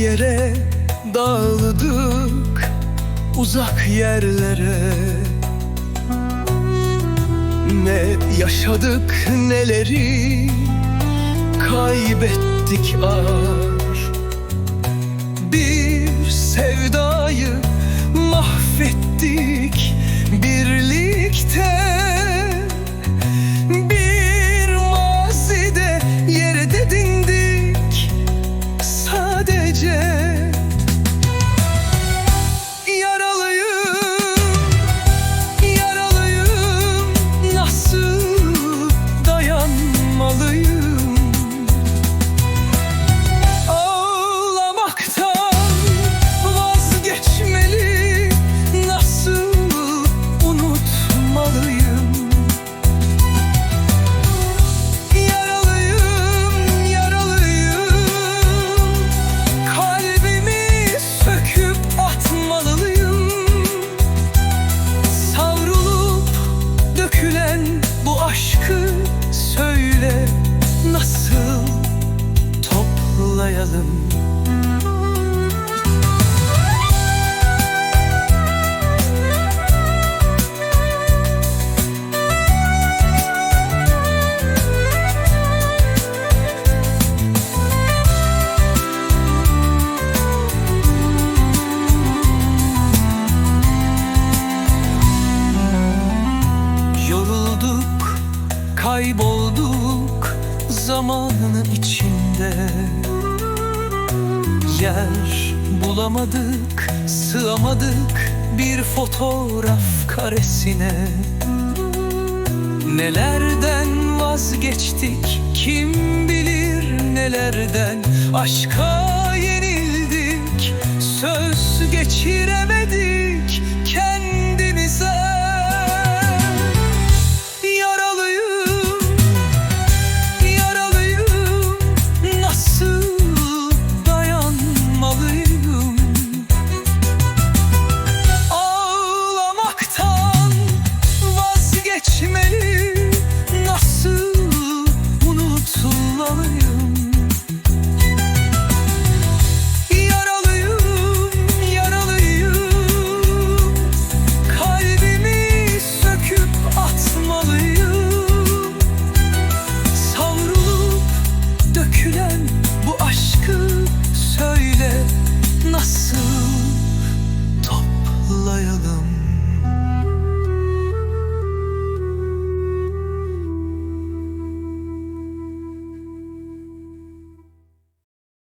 Yere dağıldık uzak yerlere. Ne yaşadık neleri kaybettik ar Yorulduk, kaybolduk zamanın içinde Yer bulamadık, sığamadık bir fotoğraf karesine. Nelerden vazgeçtik kim bilir nelerden? Aşka yenildik söz geçiremedik